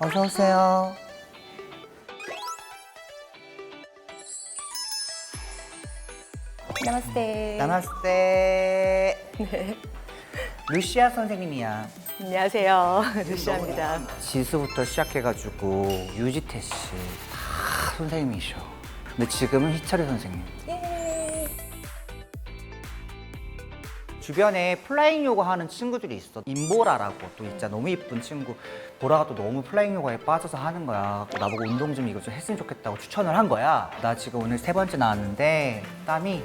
어서 오세요. 나마스테. 나마스테. 루시아 선생님이야. 안녕하세요. 루시아입니다. 지수부터 시작해가지고 유지태 씨 다 선생님이셔. 근데 지금은 희철이 선생님. 예. 주변에 플라잉 요가 하는 친구들이 있어. 임보라라고 또 있잖아. 너무 이쁜 친구. 보라가 또 너무 플라잉 요가에 빠져서 하는 거야. 나보고 운동 좀 이거 좀 했으면 좋겠다고 추천을 한 거야. 나 지금 오늘 세 번째 나왔는데 땀이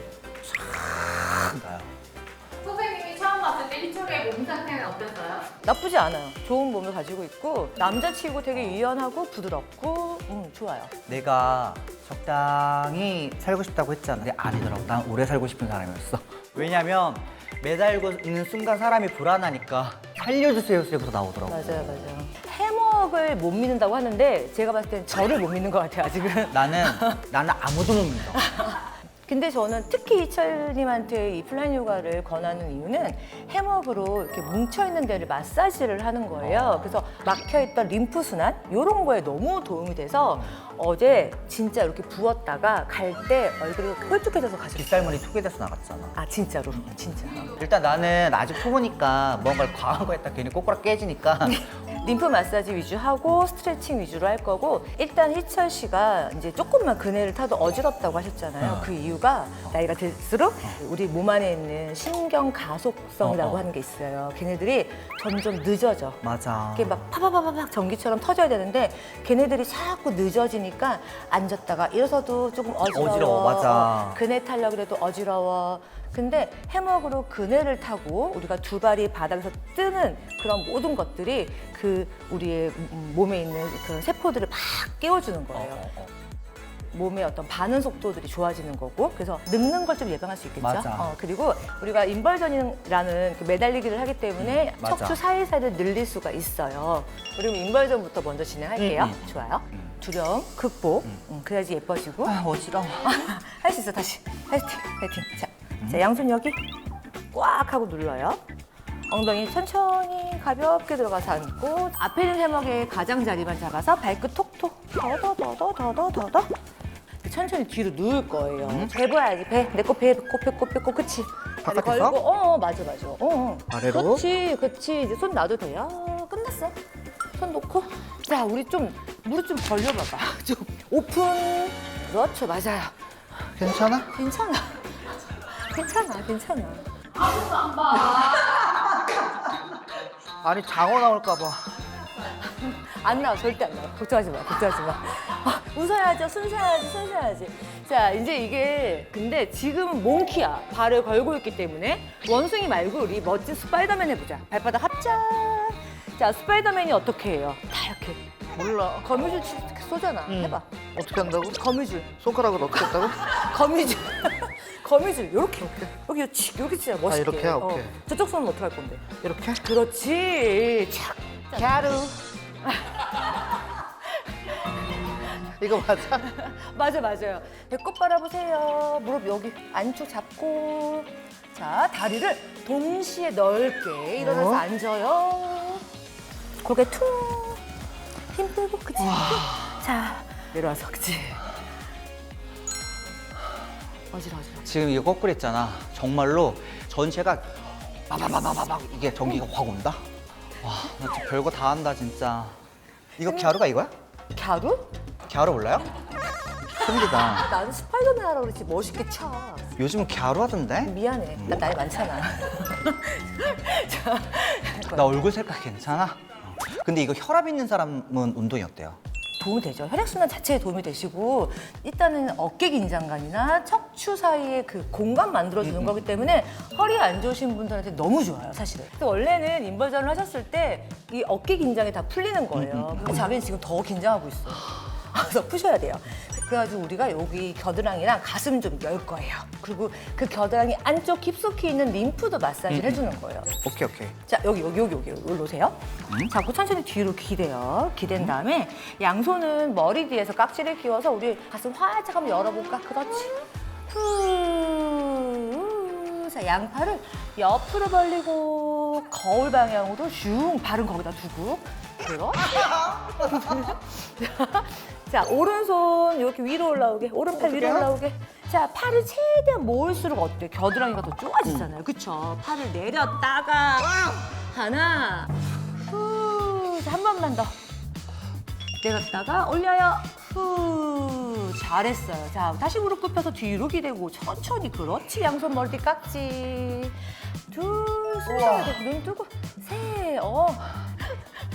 나쁘지 않아요. 좋은 몸을 가지고 있고 남자치고 되게 유연하고 부드럽고 음, 좋아요. 내가 적당히 살고 싶다고 했잖아. 근데 아니더라고. 난 오래 살고 싶은 사람이었어. 왜냐면 매달고 있는 순간 사람이 불안하니까 살려주세요 세부터 나오더라고. 맞아요, 맞아요. 해먹을 못 믿는다고 하는데 제가 봤을 땐 저를 못 믿는 것 같아요, 아직은. 나는 나는 아무도 못 믿어. 근데 저는 특히 이철님한테 이 플라잉 요가를 권하는 이유는 해먹으로 이렇게 뭉쳐있는 데를 마사지를 하는 거예요. 그래서 막혀있던 림프 순환 이런 거에 너무 도움이 돼서 어제 진짜 이렇게 부었다가 갈 때 얼굴이 홀쭉해져서 가셨어요. 빗살머리 투게돼서 나갔잖아. 아 진짜로 진짜. 일단 나는 아직 초보니까 뭔가를 과한 거 했다 괜히 꼬꾸라 깨지니까 림프 마사지 위주 하고 스트레칭 위주로 할 거고 일단 희철 씨가 이제 조금만 그네를 타도 어지럽다고 하셨잖아요. 어. 그 이유가 나이가 들수록 우리 몸 안에 있는 신경 가속성이라고 어, 어. 하는 게 있어요. 걔네들이 점점 늦어져. 맞아. 이게 막 파바바바박 전기처럼 터져야 되는데 걔네들이 자꾸 늦어지니까 앉았다가 일어서도 조금 어지러워. 어지러워, 맞아. 그네 타려고 해도 어지러워. 근데 해먹으로 그네를 타고 우리가 두 발이 바닥에서 뜨는 그런 모든 것들이 그 우리의 음, 몸에 있는 그런 세포들을 막 깨워주는 거예요. 어, 어. 몸의 어떤 반응 속도들이 좋아지는 거고 그래서 늙는 걸 좀 예방할 수 있겠죠. 어, 그리고 우리가 인벌전이라는 그 매달리기를 하기 때문에 음. 척추 사이사이를 늘릴 수가 있어요. 그럼 인벌전부터 먼저 진행할게요. 음, 음. 좋아요. 두려움 극복. 음, 그래야지 예뻐지고 아 어지러워. 할 수 있어 다시 파이팅 파이팅. 자, 자 양손 여기 꽉 하고 눌러요. 엉덩이 천천히 가볍게 들어가서 앉고 앞에 있는 해먹의 가장자리만 잡아서 발끝 톡톡 더더더더더더더 천천히 뒤로 누울 거예요. 배 봐야지 배. 내거 배, 코, 배, 코, 배, 코, 그치? 바깥에서? 걸고, 어, 어, 맞아, 맞아. 어, 어. 아래로? 그렇지, 그렇지. 이제 손 놔도 돼요. 끝났어. 손 놓고. 자, 우리 좀 무릎 좀 벌려봐봐. 좀 오픈. 그렇죠, 맞아요. 괜찮아? 괜찮아. 괜찮아, 괜찮아. 아니 장어 나올까 봐. 안 나와, 절대 안 나와. 걱정하지 마, 걱정하지 마. 아, 웃어야죠, 순서야지, 순서야지. 자, 이제 이게, 근데 지금은 몽키야. 발을 걸고 있기 때문에. 원숭이 말고 우리 멋진 스파이더맨 해보자. 발바닥 합작. 자, 스파이더맨이 어떻게 해요? 다 이렇게. 몰라. 거미줄 치- 쏘잖아. 해봐. 어떻게 한다고? 거미줄. 손가락으로 어떻게 했다고? 거미줄. 거미줄. 요렇게. 여기, 여기, 치- 여기 진짜 멋있게. 아, 이렇게? 오케이. 저쪽 손은 어떻게 할 건데? 이렇게? 그렇지. 착. 갸루. 이거 맞아? 맞아 맞아요. 배꼽 바라보세요. 무릎 여기 안쪽 잡고 자 다리를 동시에 넓게 일어나서 어? 앉아요. 고개 퉁 힘 빼고 그치. 자 내려와서 그치. 어지러 어지러. 지금 이거 거꾸로 했잖아. 정말로 전체가 바바바바바박 이게 전기가 확 온다. 와, 나 진짜 별거 다 한다 진짜. 이거 갸루가 이거야? 갸루? 갸루 몰라요? 큰기다. 나는 스파이더맨 하라고 그랬지 멋있게 쳐. 요즘은 갸루 하던데? 미안해. 나 나이 많잖아. 자, 나 얼굴 색깔 괜찮아? 어. 근데 이거 혈압 있는 사람은 운동이 어때요? 도움이 되죠. 혈액순환 자체에 도움이 되시고 일단은 어깨 긴장감이나 척추 사이에 그 공간 만들어주는 거기 때문에 허리 안 좋으신 분들한테 너무 좋아요, 사실은. 근데 원래는 인벌전을 하셨을 때 이 어깨 긴장이 다 풀리는 거예요. 근데 자기는 지금 더 긴장하고 있어. 그래서 푸셔야 돼요. 그래가지고 우리가 여기 겨드랑이랑 가슴 좀 열 거예요. 그리고 그 겨드랑이 안쪽 깊숙이 있는 림프도 마사지를 해주는 거예요. 오케이 오케이. 자 여기 여기 여기 여기 여기 놓으세요. 자꾸 천천히 뒤로 기대요. 기댄 다음에 양손은 머리 뒤에서 깍지를 끼워서 우리 가슴 활짝 한번 열어볼까? 그렇지. 후. 자 양팔을 옆으로 벌리고 쭉 거울 방향으로 슝 발은 거기다 두고 그렇죠. 자 오른손 이렇게 위로 올라오게 오른팔 위로? 올라오게. 자 팔을 최대한 모을수록 어때 겨드랑이가 더 좋아지잖아요. 그쵸? 팔을 내렸다가 하나 후한 번만 더. 내렸다가 올려요. 후 잘했어요. 자 다시 무릎 굽혀서 뒤로 기대고 천천히 그렇지 양손 멀리 깍지 둘 숨쉬게 눈 뜨고 셋 어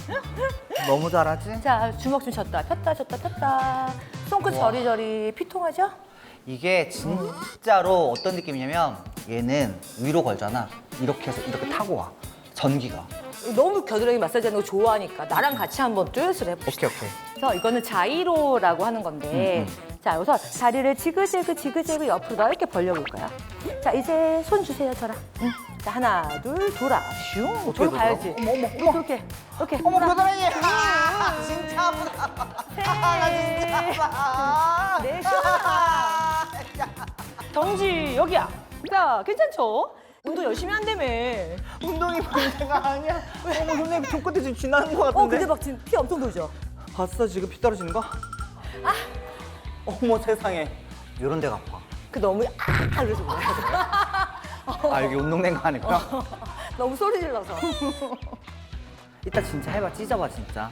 너무 잘하지? 자 주먹 좀 쳤다 폈다 쳤다 폈다 손끝 우와. 저리저리 피통하죠? 이게 진짜로 어떤 느낌이냐면 얘는 위로 걸잖아. 이렇게 해서 이렇게 타고 와. 전기가. 너무 겨드랑이 마사지 하는 거 좋아하니까 나랑 같이 한번 듀엣을 해봅시다 오케이 오케이. 그래서 이거는 자이로라고 하는 건데 음, 자 여기서 다리를 지그재그 지그재그 옆으로 넓게 벌려볼까요? 자 이제 손 주세요 저랑 응. 자 하나 둘 돌아 슝 돌아 가야지 돌아? 어머, 어머, 어머. 이렇게 이렇게 어머 하나, 겨드랑이. 아, 진짜 아프다. 아, 나 진짜 아파. 네, 시원하다. 정지 여기야 자 괜찮죠? 운동 열심히 한다며 운동이 문제가 아니야. 어머 선생님 손끝에 지금 지나는 것 같은데. 어 근데 막 지금 피 엄청 돌죠? 봤어 지금 피 떨어지는 거? 아. 어머 세상에. 이런 데가 아파. 그 너무 아 그래서 그래 아 여기 운동된 거 아니고요? 너무 소리 질러서 이따 진짜 해봐 찢어봐 진짜.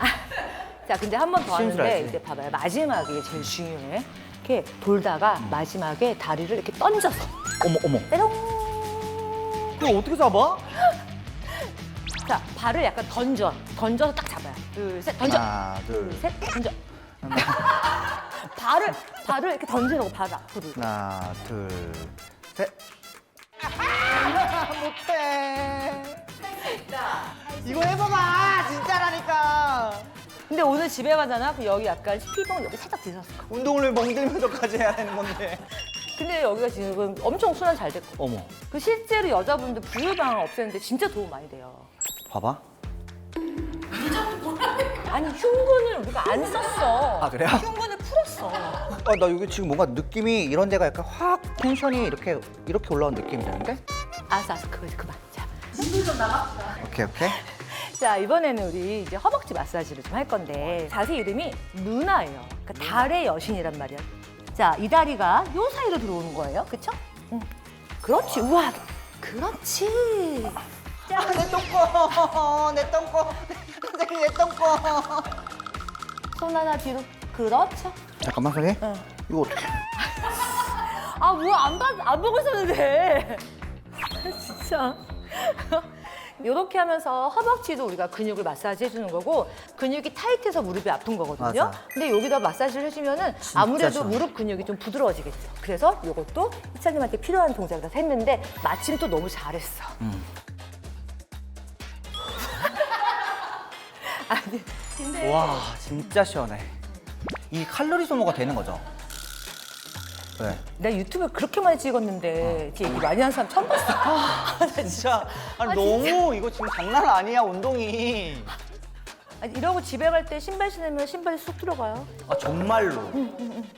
자, 근데 한 번더 하는데 심술하지. 이제 봐봐요. 마지막에 제일 중요해. 이렇게 돌다가 마지막에 다리를 이렇게 던져서 어머 어머. 때롱. 그거 어떻게 잡아? 자, 발을 약간 던져. 던져서 딱 잡아요. 둘, 셋, 던져. 하나 둘, 둘. 셋, 던져. 발을 발을 이렇게 던지라고 발 앞으로. 하나 둘 셋. 아, 못해. 이거 해봐봐 진짜라니까. 근데 오늘 집에 가잖아. 그럼 여기 약간 피부가 여기 살짝 드셨어. 운동을 왜 멍들면서까지 해야 되는 건데. 근데 여기가 지금 엄청 순환 잘 됐고. 어머. 그 실제로 여자분들 부유방 없애는데 진짜 도움 많이 돼요. 봐봐. 아니 흉근을 우리가 안 썼어. 아, 그래요? 흉근을 풀었어. 아, 나 여기 지금 뭔가 느낌이 이런 데가 약간 확 텐션이 이렇게 이렇게 올라온 느낌이 드는데? 알았어, 알았어. 그거 그만. 자, 오케이 오케이. 자 이번에는 우리 이제 허벅지 마사지를 좀 할 건데 자세 이름이 누나예요. 그러니까 달의 여신이란 말이야. 자, 이 다리가 요 사이로 들어오는 거예요. 그쵸? 응. 그렇지. 우와. 그렇지. 자, 내 똥꼬, 내 똥꼬, 선생님 내 똥꼬. 손 하나 뒤로. 그렇죠. 잠깐만 선생님. 응. 이거 어떻게? 아, 뭐야. 안, 봐- 안 보고 있었는데. 진짜. 이렇게 하면서 허벅지도 우리가 근육을 마사지 해주는 거고 근육이 타이트해서 무릎이 아픈 거거든요. 맞아. 근데 여기다 마사지를 해주면은 아무래도 시원해. 무릎 근육이 좀 부드러워지겠죠. 그래서 이것도 희철님한테 필요한 동작이라서 했는데 마침 또 너무 잘했어. 음. 아니, 근데 와 진짜 시원해. 이 칼로리 소모가 되는 거죠? 네. 내가 유튜브에 그렇게 많이 찍었는데 이렇게 얘기 많이 하는 사람 처음 봤어. 아, 나 진짜. 진짜 아니 아, 너무 이거 지금 장난 아니야 운동이. 아니, 이러고 집에 갈 때 신발 신으면 신발이 쑥 들어가요. 아 정말로.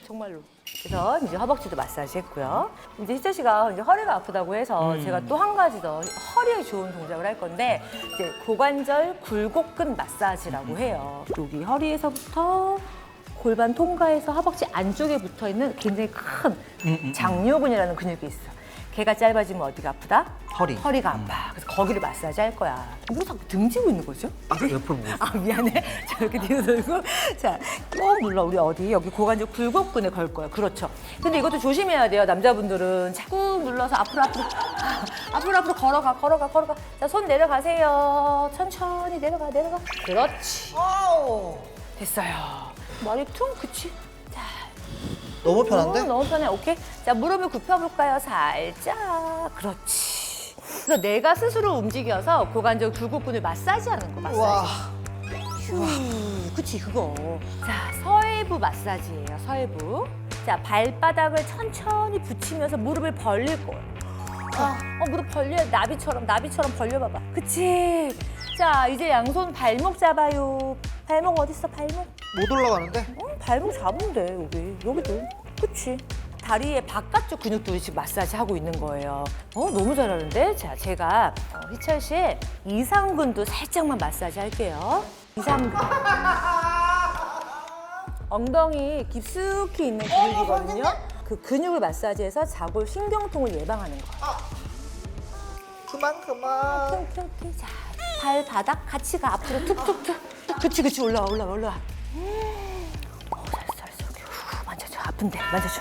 정말로. 그래서 이제 허벅지도 마사지 했고요. 이제 희철 씨가 이제 허리가 아프다고 해서 음. 제가 또 한 가지 더 허리에 좋은 동작을 할 건데 이제 고관절 굴곡근 마사지라고 해요. 여기 허리에서부터 골반 통과해서 허벅지 안쪽에 붙어 있는 굉장히 큰 음, 장요근이라는 근육이 있어. 걔가 짧아지면 어디가 아프다? 허리. 허리가 아파. 그래서 거기를 마사지 할 거야. 이거 자꾸 등지고 있는 거죠? 아 옆으로 보고 있어. 아 미안해. 자 이렇게 뒤로 돌고 자 꼭 눌러 우리 어디 여기 고관절 굴곡근에 걸 거야. 그렇죠. 근데 이것도 조심해야 돼요. 남자분들은 자꾸 눌러서 앞으로 앞으로 앞으로 앞으로 걸어가 걸어가 걸어가. 자 손 내려가세요. 천천히 내려가 내려가. 그렇지. 됐어요. 머리 퉁 그치. 자 너무 편한데? 어, 너무 편해. 오케이. 자, 무릎을 굽혀볼까요? 살짝. 그렇지. 그래서 내가 스스로 움직여서 고관절 굴곡근을 마사지하는 거, 마사지. 와. 휴. 그치, 그거. 자, 서해부 마사지예요, 서해부. 자, 발바닥을 천천히 붙이면서 무릎을 벌릴 거예요. 어, 어, 무릎 벌려. 나비처럼, 나비처럼 벌려봐봐. 그치. 자, 이제 양손 발목 잡아요. 발목 어딨어, 발목? 못 올라가는데? 어, 발목 잡으면 돼 여기 여기도 그치 다리의 바깥쪽 근육도 지금 마사지 하고 있는 거예요. 어, 너무 잘하는데? 자, 제가 어, 희철 씨의 이상근도 살짝만 마사지 할게요. 이상근. 엉덩이 깊숙이 있는 근육이거든요. 그 근육을 마사지해서 자골 신경통을 예방하는 거예요. 그만 그만. 오케이, 오케이, 오케이. 자, 발바닥 같이 가. 앞으로 툭툭툭. 그치, 그치. 올라와, 올라와, 올라와. 음. 어, 잘했어, 잘했어. 여기 후, 만져줘. 아픈데, 만져줘.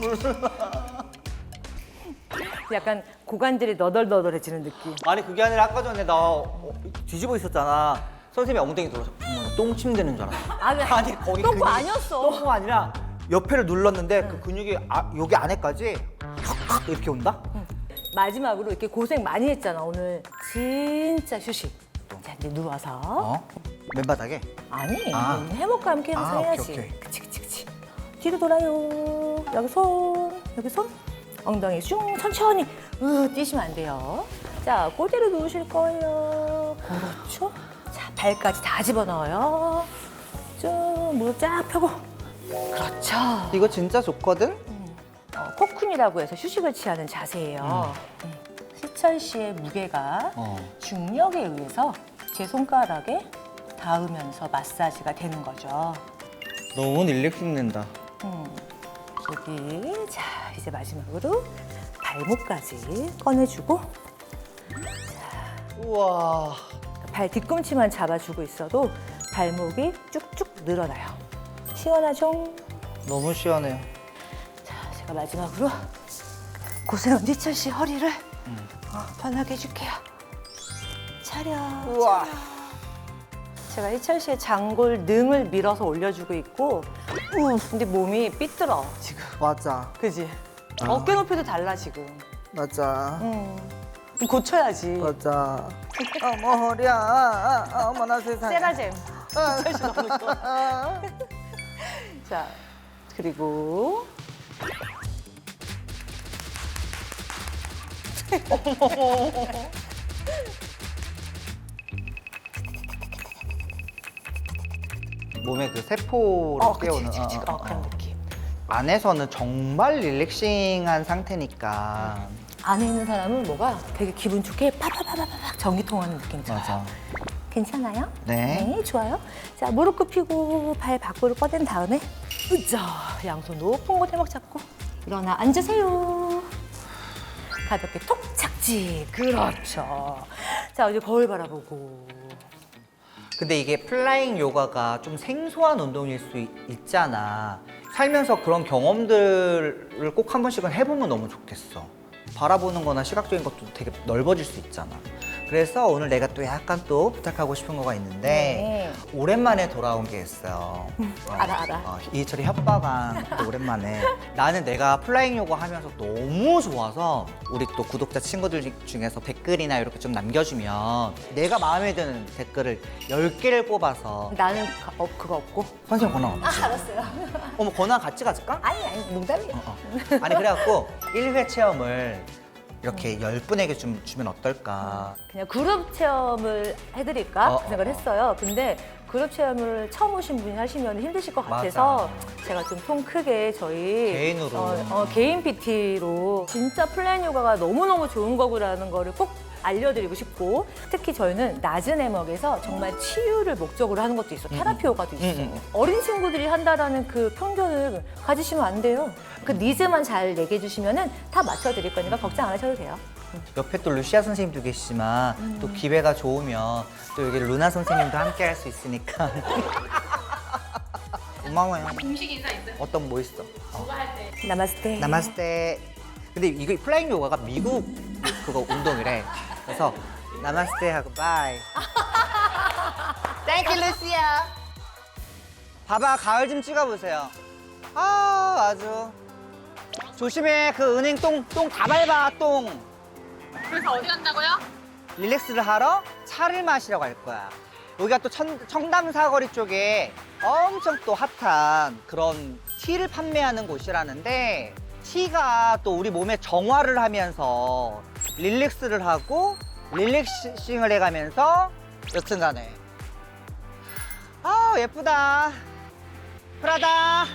약간 고관절이 너덜너덜해지는 느낌. 아니 그게 아니라 아까 전에 나 어, 뒤집어 있었잖아. 선생님이 엉덩이 들어서 어머, 나 똥침 되는 줄 알았어. 아, 그래. 아니 거기 똥꼬 근육이- 아니었어. 똥꼬가 아니라 옆에를 눌렀는데 그 근육이 아, 여기 안에까지 탁탁 이렇게 온다? 마지막으로 이렇게 고생 많이 했잖아, 오늘. 진짜 휴식. 자, 이제 누워서. 어? 맨바닥에? 아니, 아. 해먹과 함께 항상 아, 오케이, 해야지. 오케이. 그치, 그치, 그치. 뒤로 돌아요. 여기 손, 여기 손. 엉덩이 슝, 천천히. 으, 뛰시면 안 돼요. 자, 그대로 누우실 거예요. 그렇죠. 자, 발까지 다 집어넣어요. 쭉, 무릎 쫙 펴고. 그렇죠. 이거 진짜 좋거든? 어, 코쿤이라고 해서 휴식을 취하는 자세예요. 음. 시철 씨의 무게가 어. 중력에 의해서 제 손가락에 닿으면서 마사지가 되는 거죠. 너무 릴렉싱 된다. 음, 여기 자 이제 마지막으로 발목까지 꺼내주고 우와. 발 뒤꿈치만 잡아주고 있어도 발목이 쭉쭉 늘어나요. 시원하죠? 너무 시원해요. 자 제가 마지막으로 고생한 희철 씨 허리를 어, 편하게 해줄게요. 차려. 우와. 제가 희철 씨의 장골 능을 밀어서 올려주고 있고, 우, 근데 몸이 삐뚤어 지금. 맞아. 그지? 아. 어깨 높이도 달라 지금. 맞아. 음. 좀 고쳐야지. 맞아. 어머 허리야. 어머나 세상에. 세라젬. 희철 씨 너무 좋아. 자, 그리고 몸에 그 세포를 어, 그치, 깨우는 그치, 그치. 어, 어, 어, 그런 어. 느낌. 안에서는 정말 릴렉싱한 상태니까 안에 있는 사람은 뭐가 되게 기분 좋게 파파파파팍 전기 통하는 느낌 들어요. 맞아. 괜찮아요? 네. 좋아요. 자, 무릎 굽히고 발 밖으로 뻗은 다음에 으쌰, 양손 높은 곳 해먹 잡고 일어나 앉으세요. 가볍게 톡 착지. 그렇죠. 자, 이제 거울 바라보고. 근데 이게 플라잉 요가가 좀 생소한 운동일 수 있, 있잖아. 살면서 그런 경험들을 꼭 한 번씩은 해보면 너무 좋겠어. 바라보는 거나 시각적인 것도 되게 넓어질 수 있잖아. 그래서 오늘 내가 또 약간 또 부탁하고 싶은 거가 있는데 오랜만에 돌아온 게 있어요. 어, 네. 알아, 알아. 어, 이철이 협박한 또 오랜만에 나는 내가 플라잉 요가 하면서 너무 좋아서 우리 또 구독자 친구들 중에서 댓글이나 이렇게 좀 남겨주면 내가 마음에 드는 댓글을 10개를 뽑아서 나는 가- 어, 그거 없고. 선생님 권한 없지? 아, 알았어요. 어머 권한 같이 가질까? 아니, 아니, 농담이에요. 어, 어. 아니 그래갖고 1회 체험을 이렇게 10분에게 좀 주면 어떨까 그냥 그룹 체험을 해드릴까 어, 그 생각을 어, 어. 했어요. 근데 그룹 체험을 처음 오신 분이 하시면 힘드실 것 같아서 제가 좀 통 크게 저희 개인으로. 어, 어, 개인 PT로 진짜 플랜 요가가 너무너무 좋은 거구라는 거를 꼭 알려드리고 싶고 특히 저희는 낮은 해먹에서 정말 치유를 목적으로 하는 것도 있어 테라피 요가도 있어 음, 음. 어린 친구들이 한다라는 그 편견을 가지시면 안 돼요 그 니즈만 잘 얘기해 주시면은 다 맞춰 드릴 거니까 걱정 안 하셔도 돼요. 옆에 또 루시아 선생님도 계시지만 또 기회가 좋으면 또 여기 루나 선생님도 함께 할 수 있으니까. 고마워요. 공식 인사 있어요? 어떤 뭐 있어? 어. 그거 할 때. 나마스테. 나마스테. 근데 이거 플라잉 요가가 미국 그거 운동이래. 그래서 나마스테 하고 바이. 땡큐 루시아 봐봐 가을 좀 찍어보세요. 아 아주 조심해 그 은행 똥 똥 다 밟아 똥 그래서 어디 간다고요? 릴렉스를 하러 차를 마시러 갈 거야 여기가 또 천, 청담 사거리 쪽에 엄청 또 핫한 그런 티를 판매하는 곳이라는데 티가 또 우리 몸에 정화를 하면서 릴렉스를 하고 릴렉싱을 해가면서 여튼간에 아 예쁘다 프라다.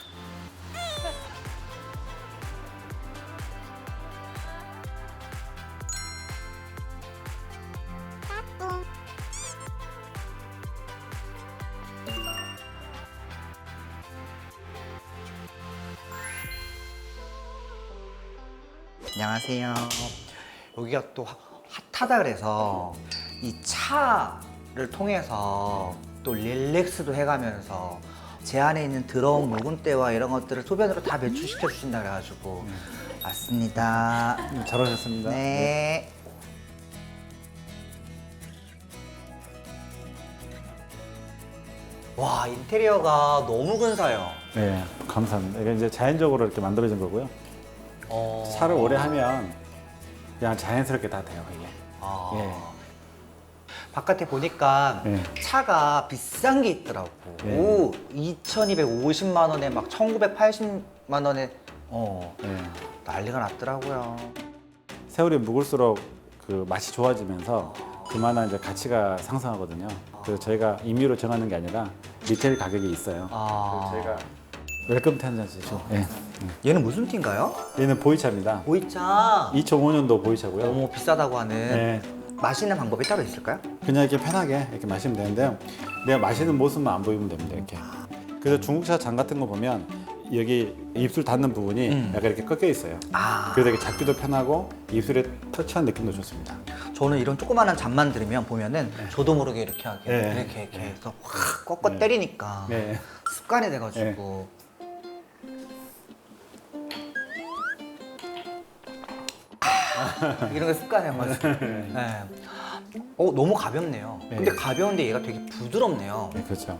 안녕하세요. 여기가 또 핫하다 그래서 이 차를 통해서 또 릴렉스도 해가면서 제 안에 있는 더러운 묵은때와 이런 것들을 소변으로 다 배출시켜 주신다 그래가지고 왔습니다. 음, 잘 오셨습니다. 네. 와 인테리어가 너무 근사해요. 네, 감사합니다. 이게 이제 자연적으로 이렇게 만들어진 거고요. 어... 차를 오래 하면 그냥 자연스럽게 다 돼요, 이게. 아. 예. 바깥에 보니까 네. 차가 비싼 게 있더라고. 네. 오, 2,250만 원에 막 1,980만 원에 어 예. 난리가 났더라고요. 세월이 묵을수록 그 맛이 좋아지면서 그만한 이제 가치가 상승하거든요. 그래서 저희가 임의로 정하는 게 아니라 리테일 가격이 있어요. 아, 그래서 저희가 웰컴 텐션이죠. 예. 얘는 무슨 티인가요? 얘는 보이차입니다. 보이차. 2005년도 보이차고요. 너무 비싸다고 하는 네. 마시는 방법이 따로 있을까요? 그냥 이렇게 편하게 이렇게 마시면 되는데요. 내가 마시는 모습만 안 보이면 됩니다. 이렇게. 그래서 중국차 잔 같은 거 보면 여기 입술 닿는 부분이 음. 약간 이렇게 꺾여 있어요. 아, 그래서 이렇게 잡기도 편하고 입술에 터치한 느낌도 좋습니다. 저는 이런 조그마한 잠만 들으면 보면은 저도 모르게 이렇게 하게 네. 이렇게 이렇게 해서 확 꺾어 네. 때리니까 네. 습관이 돼가지고 이런 게 습관이어가지고 네. 어 너무 가볍네요 네. 근데 가벼운데 얘가 되게 부드럽네요 네, 그렇죠.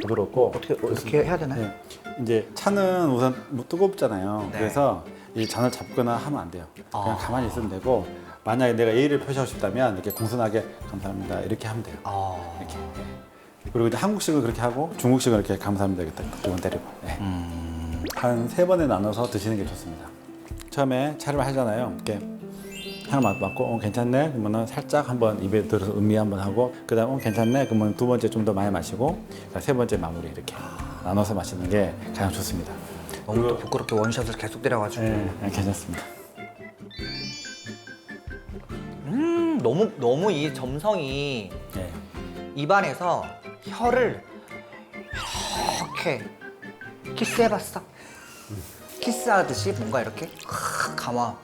부드럽고 어떻게 어떻게 해야 되나요? 네. 이제 차는 우선 뭐 뜨겁잖아요. 네. 그래서 이 잔을 잡거나 하면 안 돼요. 그냥 아. 가만히 있으면 되고 만약에 내가 예의를 표시하고 싶다면 이렇게 공손하게 감사합니다 이렇게 하면 돼요. 아, 이렇게. 그리고 이제 한국식은 그렇게 하고 중국식은 이렇게 감사합니다 이렇게 두번 때리고 네. 음, 한세 번에 나눠서 드시는 게 좋습니다. 처음에 차를 하잖아요. 이렇게 하나 맛 맡고 어, 괜찮네 그러면은 살짝 한번 입에 들어서 음미 한번 하고 그 다음 어, 괜찮네 그러면 두 번째 좀 더 많이 마시고 세 번째 마무리 이렇게 나눠서 마시는 게 가장 좋습니다. 너무 또 부끄럽게 원샷을 계속 때려가지고 네, 네, 괜찮습니다. 음 너무 너무 이 점성이 네. 입안에서 혀를 이렇게 키스해봤어. 키스하듯이 뭔가 이렇게 확 감아.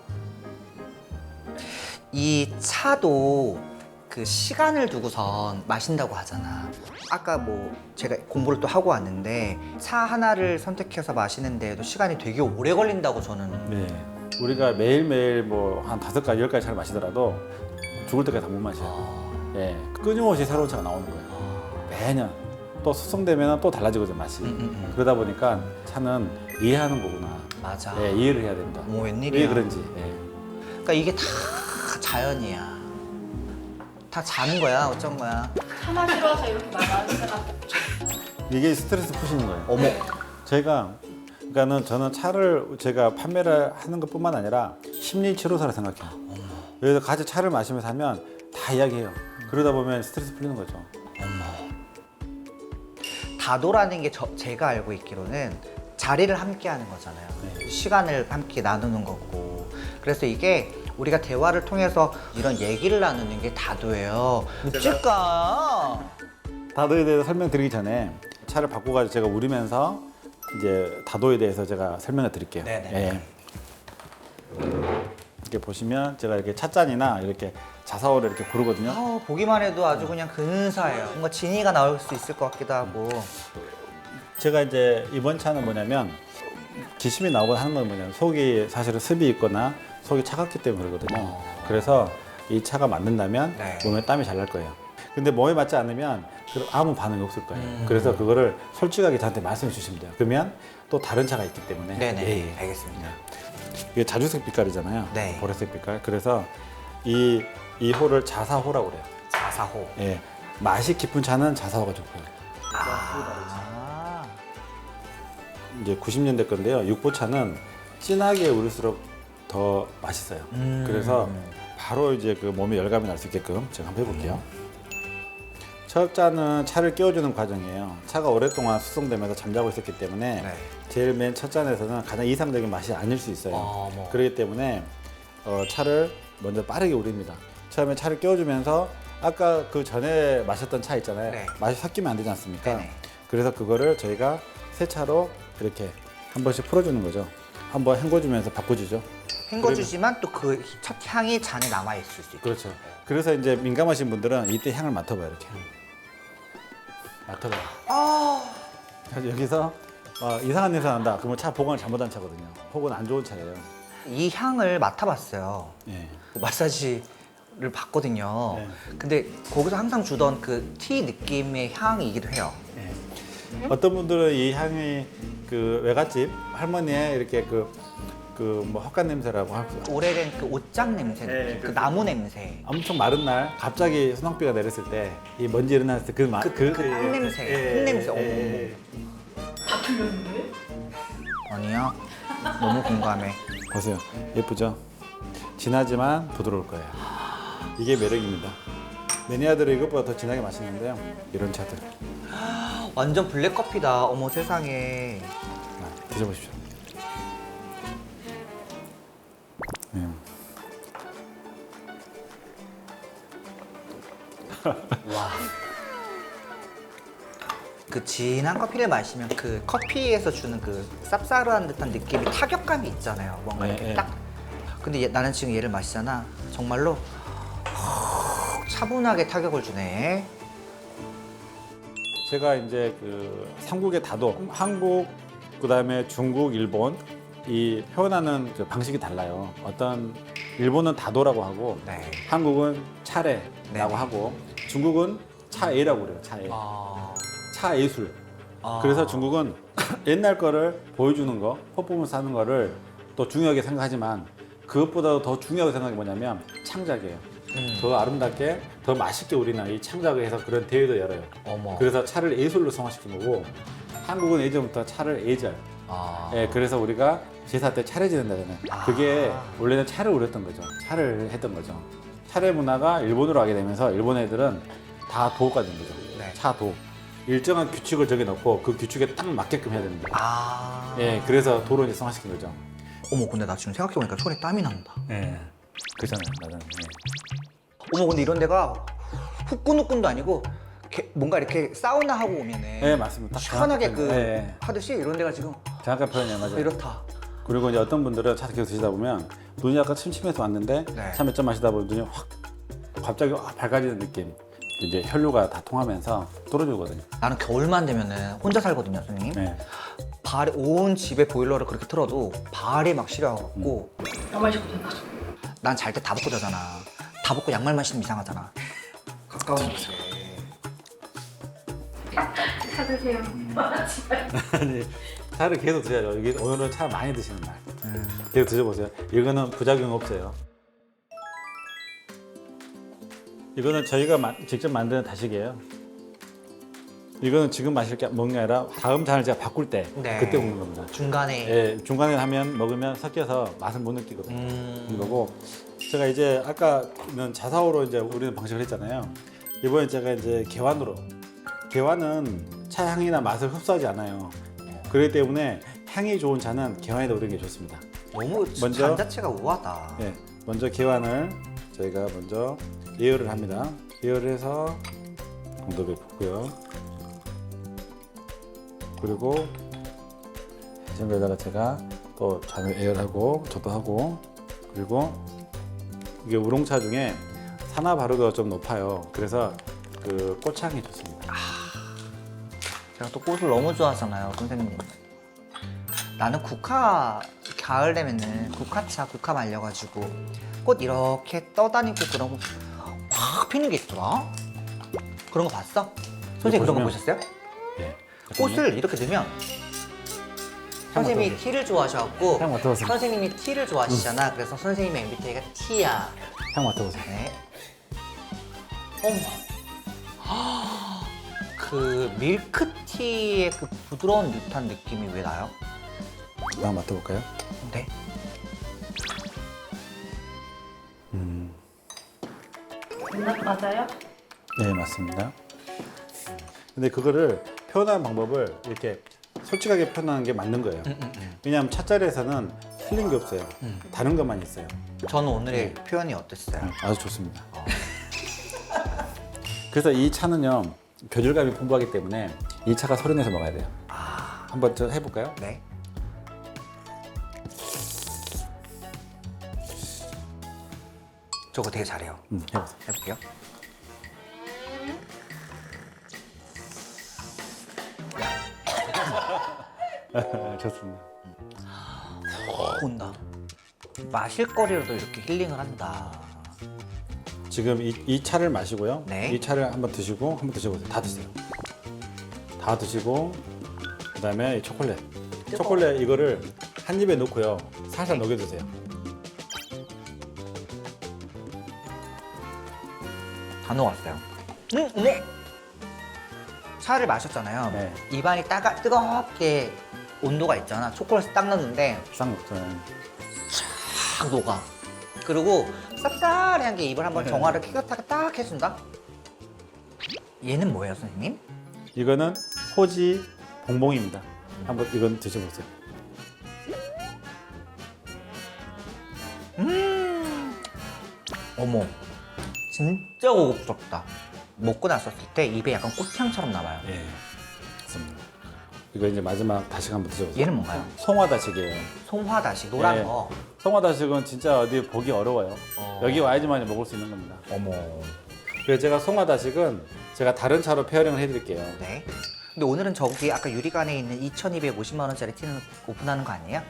이 차도 그 시간을 두고선 마신다고 하잖아. 아까 뭐 제가 공부를 또 하고 왔는데 차 하나를 선택해서 마시는데도 시간이 되게 오래 걸린다고 저는. 네. 우리가 매일매일 뭐 한 다섯 가지 열 가지 차를 마시더라도 죽을 때까지 다 못 마셔요. 아, 예. 끊임없이 새로운 차가 나오는 거예요. 매년 또 수송되면 또 달라지거든 맛이. 음, 음, 음. 그러다 보니까 차는 이해하는 거구나. 맞아. 예, 이해를 해야 된다. 뭐 웬일이야. 왜 그런지. 예. 그러니까 이게 다 자연이야. 다 자는 거야, 어쩐 거야. 차 마시러 와서 이렇게 말하니까 이게 스트레스 푸시는 거예요. 어머. 제가 그러니까는 저는 차를 제가 판매를 하는 것뿐만 아니라 심리 치료사라 생각해요. 그래서 같이 차를 마시면서 하면 다 이야기해요. 그러다 보면 스트레스 풀리는 거죠. 다도라는 게 저- 제가 알고 있기로는 자리를 함께 하는 거잖아요. 네. 시간을 함께 나누는 거고. 그래서 이게 우리가 대화를 통해서 이런 얘기를 나누는 게 다도예요. 어쩔까? 다도에 대해서 설명드리기 전에 차를 바꿔가지고 제가 우리면서 이제 다도에 대해서 제가 설명을 드릴게요. 네네. 예. 이렇게 보시면 제가 이렇게 찻잔이나 이렇게 자사오를 이렇게 고르거든요. 아, 보기만 해도 아주 그냥 근사해요. 뭔가 진이가 나올 수 있을 것 같기도 하고. 제가 이제 이번 차는 뭐냐면 기심이 나오고 하는 건 뭐냐면 속이 사실은 습이 있거나 속이 차갑기 때문에 그러거든요. 그래서 이 차가 맞는다면 네. 몸에 땀이 잘 날 거예요. 근데 몸에 맞지 않으면 그 아무 반응이 없을 거예요. 음. 그래서 그거를 솔직하게 저한테 말씀해 주시면 돼요. 그러면 또 다른 차가 있기 때문에. 네네. 예, 예. 알겠습니다. 이게 자주색 빛깔이잖아요. 네. 보라색 빛깔. 그래서 이, 이 호를 자사호라고 그래요. 자사호. 예. 맛이 깊은 차는 자사호가 좋고요. 아. 이제 90년대 건데요. 육보차는 진하게 우릴수록 더 맛있어요. 음. 그래서 바로 이제 그 몸에 열감이 날 수 있게끔 제가 한번 해볼게요. 첫 잔은 차를 깨워주는 과정이에요. 차가 오랫동안 숙성되면서 잠자고 있었기 때문에 네. 제일 맨 첫 잔에서는 가장 이상적인 맛이 아닐 수 있어요. 어머. 그렇기 때문에 어, 차를 먼저 빠르게 우립니다. 처음에 차를 깨워주면서 아까 그 전에 마셨던 차 있잖아요. 네. 맛이 섞이면 안 되지 않습니까? 네네. 그래서 그거를 저희가 새 차로 이렇게 한 번씩 풀어주는 거죠. 한번 헹궈주면서 바꿔주죠. 헹궈주지만 또 그 첫 향이 잔에 남아 있을 수 있고. 그렇죠. 그래서 이제 민감하신 분들은 이때 향을 맡아봐요 이렇게. 맡아봐요. 그래서 여기서 어, 이상한 냄새 난다. 그러면 차 보관을 잘못한 차거든요. 혹은 안 좋은 차예요. 이 향을 맡아봤어요. 예. 그 마사지를 받거든요. 네. 근데 거기서 항상 주던 그 티 느낌의 향이기도 해요. 예. 어떤 분들은 이 향이 그 외갓집 할머니의 이렇게 그 그 뭐 헛간 냄새라고 하고 오래된 그 옷장 냄새, 네, 느낌, 그 그렇죠. 나무 냄새. 엄청 마른 날 갑자기 소낙비가 내렸을 때 이 먼지 일어났을 때 그 맛, 그- 그 흙냄새, 흙 냄새. 어머, 아니야. 너무 공감해. 보세요. 예쁘죠? 진하지만 부드러울 거예요. 이게 매력입니다. 매니아들은 이것보다 더 진하게 마시는데요. 이런 차들. 완전 블랙 커피다. 어머 세상에. 아, 드셔보십시오. 그 진한 커피를 마시면 그 커피에서 주는 그 쌉싸름한 듯한 느낌이 타격감이 있잖아요. 뭔가 네, 이렇게 네. 딱. 근데 얘- 나는 지금 얘를 마시잖아. 정말로 헉, 차분하게 타격을 주네. 제가 이제 그 삼국의 다도 한국 그다음에 중국, 일본 이 표현하는 그 방식이 달라요. 어떤 일본은 다도라고 하고 네. 한국은 차례라고 네. 하고 중국은 차애라고 그래요. 차애. 아, 차예술. 아. 그래서 중국은 옛날 거를 보여주는 거, 퍼포먼스 하는 거를 또 중요하게 생각하지만 그것보다 더 중요하게 생각한 게 뭐냐면 창작이에요. 음. 더 아름답게, 더 맛있게 우리는 이 창작을 해서 그런 대회도 열어요. 어머. 그래서 차를 예술로 성화시킨 거고 한국은 예전부터 차를 예절. 아. 예, 그래서 우리가 제사 때 차례 지낸다잖아요. 아. 그게 원래는 차를 우렸던 거죠. 차를 했던 거죠. 차례 문화가 일본으로 가게 되면서 일본 애들은 다 도가 된 거죠. 네. 차 도. 일정한 규칙을 정해놓고 그 규칙에 딱 맞게끔 해야 됩니다. 아. 예, 그래서 도로 이제 성화시킨 거죠. 어머, 근데 나 지금 생각해보니까 손에 땀이 난다. 예. 그잖아요, 맞아요. 어머, 근데 이런 데가 후끈후끈도 아니고 이렇게 뭔가 이렇게 사우나 하고 오면은 예, 맞습니다. 딱 시원하게 정확한 그 표현. 예, 예. 하듯이 이런 데가 지금 정확한 표현이에요, 맞아요. 이렇다. 그리고 이제 어떤 분들은 차 계속 드시다 보면 눈이 약간 침침해서 왔는데 네. 차 몇 잔 마시다 보면 눈이 확 갑자기 확 밝아지는 느낌. 이제 혈류가 다 통하면서 떨어지거든요. 나는 겨울만 되면은 혼자 살거든요, 선생님. 네. 발에 온 집에 보일러를 그렇게 틀어도 발이 막 시려갖고 양말 신고 된다. 난 잘 때 다 벗고 자잖아. 다 벗고 양말만 신으면 이상하잖아. 가까운 곳에. 찾으세요. 아니 차를 계속 드셔야죠. 이게 오늘은 차 많이 드시는 날. 계속 드셔보세요. 이거는 부작용 없어요. 이거는 저희가 마- 직접 만드는 다식이에요. 이거는 지금 마실 게 먹는 게 아니라 다음 잔을 제가 바꿀 때 네. 그때 먹는 겁니다. 중간에 예, 중간에 하면 먹으면 섞여서 맛을 못 느끼거든요. 음. 이 거고 제가 이제 아까는 자사오로 이제 우리는 방식을 했잖아요. 이번에 제가 이제 개완으로 개완은 차 향이나 맛을 흡수하지 않아요. 그렇기 때문에 향이 좋은 차는 개완에다 우리는 게 좋습니다. 너무 먼저- 잔 자체가 우아하다. 예, 먼저 개완을 저희가 먼저 예열을 합니다. 예열을 해서 공도에 붓고요. 그리고 해전에다가 제가 또 잔을 예열하고 저도 하고 그리고 이게 우롱차 중에 산화 발효도가 좀 높아요. 그래서 그 꽃향이 좋습니다. 제가 또 꽃을 너무 좋아하잖아요, 선생님. 나는 국화 가을 되면은 국화차 국화 말려가지고 꽃 이렇게 떠다니고 그런 거확 피는 게 있더라. 그런 거 봤어? 선생님 그런 거 보시면- 보셨어요? 예. 꽃을 이렇게 넣으면 선생님이 티를 좋아하셔갖고 향 맡아보세요. 선생님이 티를 좋아하시잖아. 그래서 선생님의 MBTI가 T야. 향 맡아보세요. 네. 어머. 그 밀크티의 그 부드러운 듯한 느낌이 왜 나요? 향 맡아볼까요? 네. 맞아요? 네, 맞습니다. 근데 그거를 표현하는 방법을 이렇게 솔직하게 표현하는 게 맞는 거예요. 왜냐하면 차자리에서는 틀린 게 없어요. 다른 것만 있어요. 저는 오늘의 표현이 어땠어요? 아주 좋습니다. 그래서 이 차는요 교질감이 풍부하기 때문에 이 차가 내서 먹어야 돼요. 한번 저 해볼까요? 네. 저거 되게 잘해요. 음, 해보세요. 해볼게요. 좋습니다. 어, 온다. 마실 거리로도 이렇게 힐링을 한다. 지금 이, 이 차를 마시고요. 네. 이 차를 한번 드시고 한번 드셔보세요. 다 드세요. 다 드시고 그다음에 이 초콜릿. 초콜릿 이거를 한 입에 넣고요. 살살 녹여 드세요. 다 녹았어요. 음, 네. 차를 마셨잖아요. 네. 입안이 따가 뜨겁게 온도가 있잖아. 초콜릿을 딱 넣는데 녹죠. 딱 녹아. 그리고 쌉싸리한 게 입을 한번 네. 정화를 깨끗하게 딱 해준다. 얘는 뭐예요, 선생님? 이거는 호지 봉봉입니다. 한번 이건 드셔보세요. 어머, 진짜 고급스럽다. 먹고 났었을 때 입에 약간 꽃향처럼 남아요. 예. 이거 이제 마지막 다시 한번 드셔보세요. 얘는 뭔가요? 송화다식이에요. 송화다시 노란 예. 거. 송화다식은 진짜 어디 보기 어려워요. 어. 여기 와야지만 먹을 수 있는 겁니다. 어머. 그래서 제가 송화다식은 제가 다른 차로 페어링을 해드릴게요. 네. 근데 오늘은 저기 아까 유리관에 있는 2,250만 원짜리 티는 오픈하는 거 아니에요?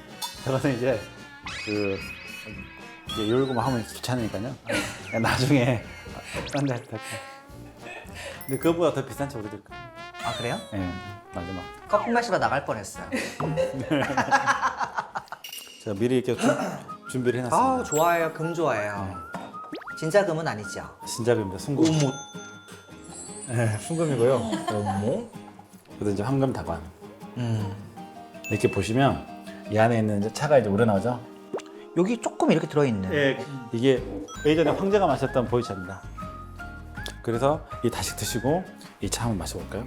저거는 이제 그 이제 열고만 하면 귀찮으니까요. 나중에 딴데 할게. 근데 그거보다 더 비싼 차 우리 들 거. 아 그래요? 예, 마지막. 커피 마시러 나갈 뻔했어요. 제가 미리 이렇게 준, 준비를 해놨습니다. 아우 좋아해요. 금 좋아해요. 진짜 금은 아니죠? 신작입니다. 순금. 예, 순금이고요. 어머. 그래서 이제 황금 다관. 음. 이렇게 보시면 이 안에 있는 이제 차가 이제 우러나오죠. 여기 조금 이렇게 들어있는. 예, 이게 예전에 황제가 마셨던 보이차입니다. 그래서 이 다시 드시고 이 차 한번 마셔볼까요?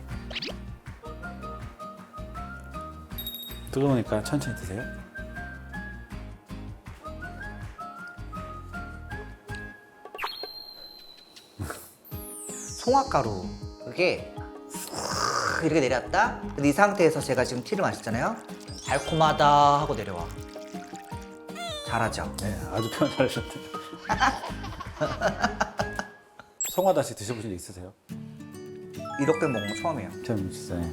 뜨거우니까 천천히 드세요. 송화가루. 그게 쑥 이렇게 내렸다. 근데 이 상태에서 제가 지금 티를 마셨잖아요. 달콤하다 하고 내려와. 잘하죠? 네, 아주 표현 잘하셨네요. 송화 다시 드셔보신 적 있으세요? 이렇게 먹는 거 처음이에요. 참 진짜 예.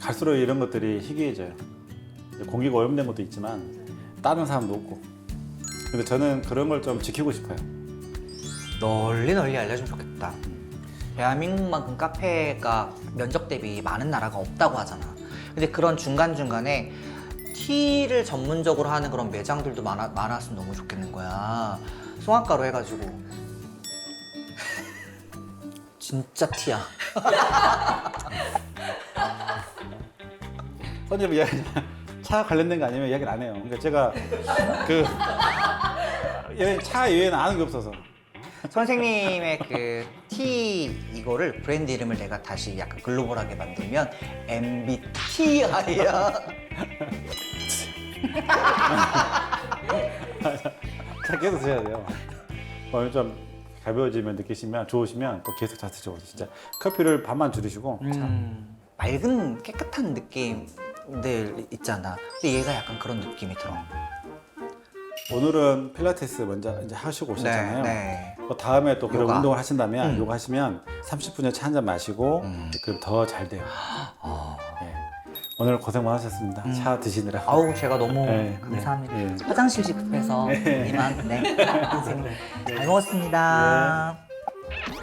갈수록 이런 것들이 희귀해져요. 공기가 오염된 것도 있지만 다른 사람도 없고. 근데 저는 그런 걸 좀 지키고 싶어요. 널리 널리 알려주면 좋겠다. 대한민국만큼 카페가 면적 대비 많은 나라가 없다고 하잖아. 근데 그런 중간중간에 티를 전문적으로 하는 그런 매장들도 많아, 많았으면 너무 좋겠는 거야. 송화가루 해가지고. 진짜 티야. 선생님 이야기 차 관련된 거 아니면 이야기를 안 해요. 그러니까 제가 그 예, 차 이외에는 아는 게 없어서. 선생님의 그티 이거를 브랜드 이름을 내가 다시 약간 글로벌하게 만들면 MBTI야. 차 계속 드셔야 돼요. 오늘 좀 가벼워지면 느끼시면 좋으시면 또 계속 다 드셔보세요. 진짜 커피를 반만 줄이시고 참 맑은 깨끗한 느낌들 있잖아. 근데 얘가 약간 그런 느낌이 들어. 오늘은 필라테스 먼저 이제 하시고 오셨잖아요. 네. 그 다음에 또 그런 요가. 운동을 하신다면 음. 요거 하시면 30분에 차 한 잔 마시고 음. 그럼 더 잘 돼요. 어. 네. 오늘 고생 많으셨습니다. 음. 차 드시느라. 아우 제가 너무 네, 감사합니다. 네, 네. 화장실 급해서 이만 네 선생님 잘 먹었습니다.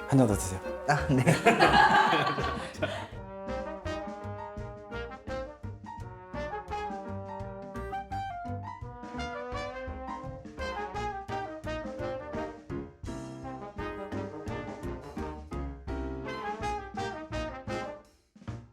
한잔 더 드세요. 아 네.